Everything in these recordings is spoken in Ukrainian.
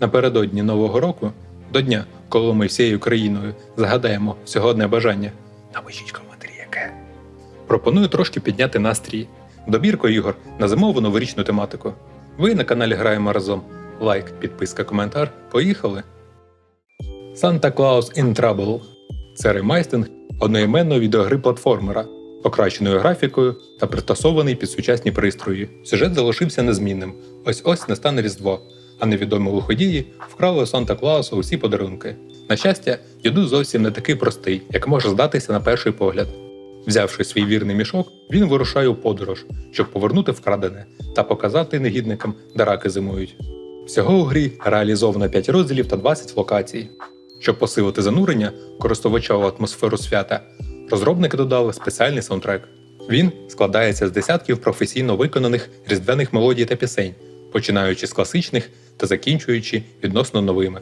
Напередодні Нового року, до дня, коли ми всією країною загадаємо всього одне бажання. Напишіть коментарі, яке. Пропоную трошки підняти настрій. Добірко ігор на зимову новорічну тематику. Ви на каналі Граємо разом. Лайк, підписка, коментар. Поїхали! Santa Claus in Trouble це ремайстинг одноіменної відеогри платформера, покращеною графікою та пристосований під сучасні пристрої. Сюжет залишився незмінним. Ось ось настане Різдво, а невідомі лиходії вкрали у Санта Клауса усі подарунки. На щастя, діду зовсім не такий простий, як може здатися на перший погляд. Взявши свій вірний мішок, він вирушає у подорож, щоб повернути вкрадене та показати негідникам, де раки зимують. Всього у грі реалізовано 5 розділів та 20 локацій. Щоб посилити занурення користувача у атмосферу свята, розробники додали спеціальний саундтрек. Він складається з десятків професійно виконаних різдвяних мелодій та пісень, починаючи з класичних та закінчуючи відносно новими.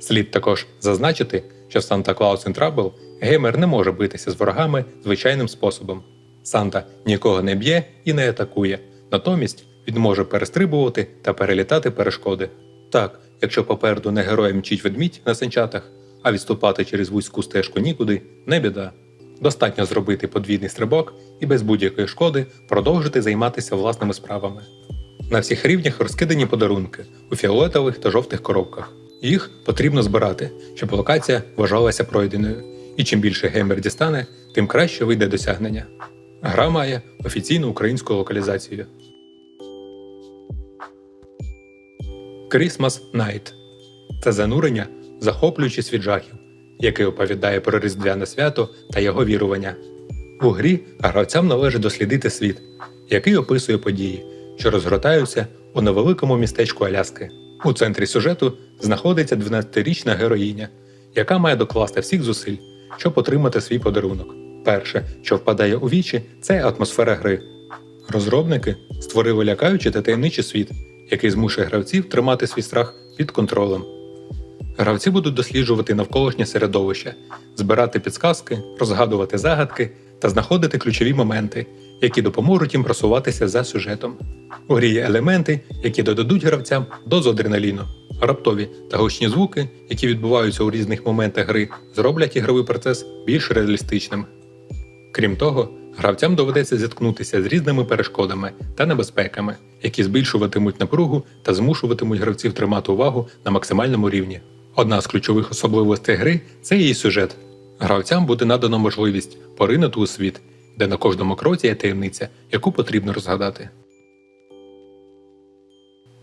Слід також зазначити, що в Claus in Trouble геймер не може битися з ворогами звичайним способом. Санта нікого не б'є і не атакує, натомість він може перестрибувати та перелітати перешкоди. Так, якщо попереду не героя мчить ведмідь на санчатах, а відступати через вузьку стежку нікуди не біда. Достатньо зробити подвійний стрибок і без будь-якої шкоди продовжити займатися власними справами. На всіх рівнях розкидані подарунки у фіолетових та жовтих коробках. Їх потрібно збирати, щоб локація вважалася пройденою, і чим більше геймер дістане, тим краще вийде досягнення. Гра має офіційну українську локалізацію. Christmas Night це занурення, в захоплюючий світ жахів, який оповідає про різдвяне свято та його вірування. У грі гравцям належить дослідити світ, який описує події, що розгортаються у невеликому містечку Аляски. У центрі сюжету знаходиться 12-річна героїня, яка має докласти всіх зусиль, щоб отримати свій подарунок. Перше, що впадає у вічі, це атмосфера гри. Розробники створили лякаючий та таємничий світ, який змушує гравців тримати свій страх під контролем. Гравці будуть досліджувати навколишнє середовище, збирати підсказки, розгадувати загадки та знаходити ключові моменти, які допоможуть їм просуватися за сюжетом. У грі є елементи, які додадуть гравцям дозу адреналіну. Раптові та гучні звуки, які відбуваються у різних моментах гри, зроблять ігровий процес більш реалістичним. Крім того, гравцям доведеться зіткнутися з різними перешкодами та небезпеками, які збільшуватимуть напругу та змушуватимуть гравців тримати увагу на максимальному рівні. Одна з ключових особливостей гри це її сюжет. Гравцям буде надано можливість поринути у світ, де на кожному кроці є таємниця, яку потрібно розгадати.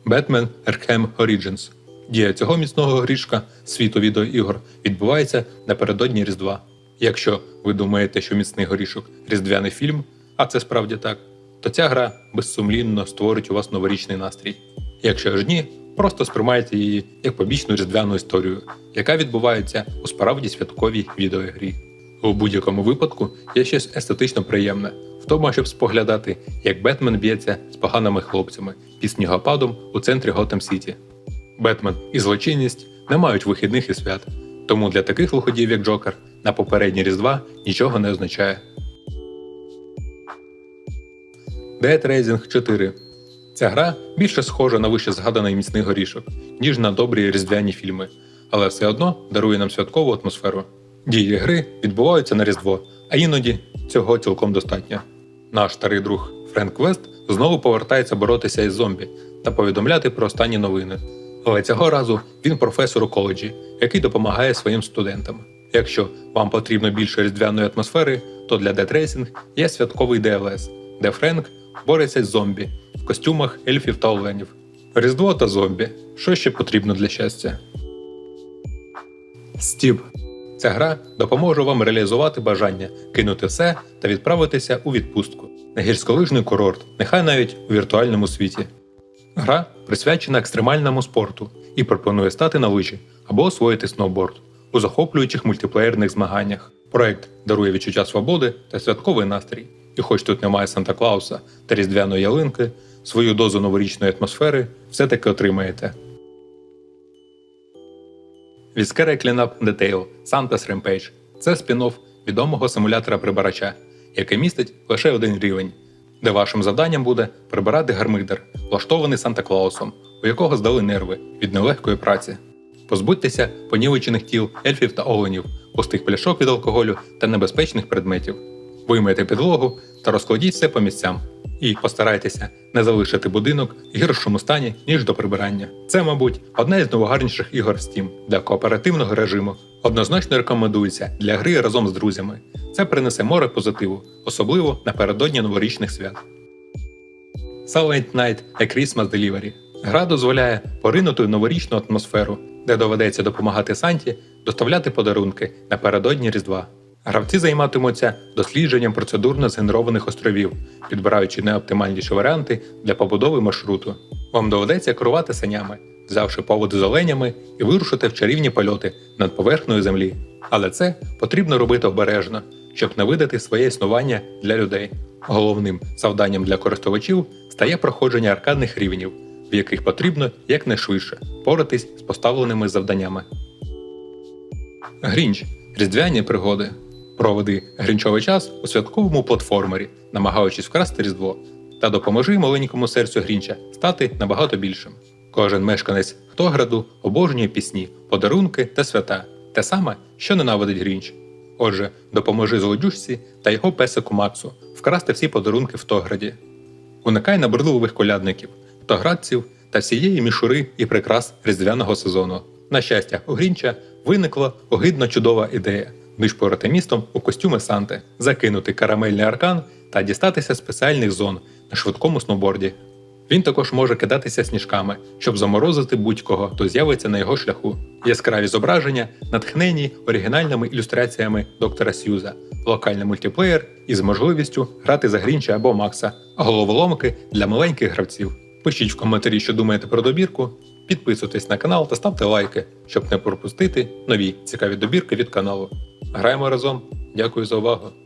Batman Arkham Origins Дія цього міцного грішка світу відеоігор відбувається напередодні Різдва. Якщо ви думаєте, що міцний горішок різдвяний фільм, а це справді так, то ця гра безсумлінно створить у вас новорічний настрій. Якщо ж ні, просто сприймайте її як побічну різдвяну історію, яка відбувається у справді святковій відеоігрі. У будь-якому випадку є щось естетично приємне в тому, щоб споглядати, як Бетмен б'ється з поганими хлопцями під снігопадом у центрі Готем Сіті. Бетмен і злочинність не мають вихідних і свят, тому для таких лиходіїв, як Джокер, на попередні Різдва нічого не означає. Dead Rising 4 Ця гра більше схожа на вище згаданий міцний горішок, ніж на добрі різдвяні фільми, але все одно дарує нам святкову атмосферу. Дії гри відбуваються на Різдво, а іноді цього цілком достатньо. Наш старий друг Френк Вест знову повертається боротися із зомбі та повідомляти про останні новини. Але цього разу він професор у коледжі, який допомагає своїм студентам. Якщо вам потрібно більше різдвяної атмосфери, то для Racing є святковий DLS, де Френк бореться з зомбі в костюмах ельфів та оленів. Різдво та зомбі. Що ще потрібно для щастя? Стіп. Ця гра допоможе вам реалізувати бажання кинути все та відправитися у відпустку на гірськолижний курорт, нехай навіть у віртуальному світі. Гра присвячена екстремальному спорту і пропонує стати на лижі або освоїти сноуборд у захоплюючих мультиплеєрних змаганнях. Проект дарує відчуття свободи та святковий настрій. І хоч тут немає Санта Клауса та різдвяної ялинки, свою дозу новорічної атмосфери все-таки отримаєте. Scary Cleanup Detail Santa's Rampage це спін-офф відомого симулятора прибирача, який містить лише один рівень, де вашим завданням буде прибирати гармидер, влаштований Санта Клаусом, у якого здали нерви від нелегкої праці. Позбудьтеся понівечених тіл ельфів та оленів, пустих пляшок від алкоголю та небезпечних предметів. Виймете підлогу та розкладіть все по місцям. І постарайтеся не залишити будинок в гіршому стані, ніж до прибирання. Це, мабуть, одна із найгарніших ігор Steam для кооперативного режиму. Однозначно рекомендується для гри разом з друзями. Це принесе море позитиву, особливо напередодні новорічних свят. Silent Night A Christmas Delivery. Гра дозволяє поринути новорічну атмосферу, де доведеться допомагати Санті доставляти подарунки напередодні Різдва. Гравці займатимуться дослідженням процедурно згенерованих островів, підбираючи найоптимальніші варіанти для побудови маршруту. Вам доведеться керувати санями, взявши поводи з оленями і вирушити в чарівні польоти над поверхнею землі. Але це потрібно робити обережно, щоб не видати своє існування для людей. Головним завданням для користувачів стає проходження аркадних рівнів, в яких потрібно якнайшвидше поратись з поставленими завданнями. Грінч різдвяні пригоди. Проведи грінчовий час у святковому платформері, намагаючись вкрасти різдво, та допоможи маленькому серцю Грінча стати набагато більшим. Кожен мешканець Хтограду обожнює пісні, подарунки та свята, те саме, що ненавидить Грінч. Отже, допоможи злодюжці та його песику Максу вкрасти всі подарунки в Тограді. Уникай набридливих колядників, тоградців та всієї мішури і прикрас різдвяного сезону. На щастя, у Грінча виникла огидно чудова ідея нишпорити містом у костюми Санти, закинути карамельний аркан та дістатися спеціальних зон на швидкому сноуборді. Він також може кидатися сніжками, щоб заморозити будь-кого, хто з'явиться на його шляху. Яскраві зображення, натхнені оригінальними ілюстраціями доктора Сьюза, локальний мультиплеєр із можливістю грати за Грінча або Макса, головоломки для маленьких гравців. Пишіть в коментарі, що думаєте про добірку, підписуйтесь на канал та ставте лайки, щоб не пропустити нові цікаві добірки від каналу. Граємо разом. Дякую за увагу!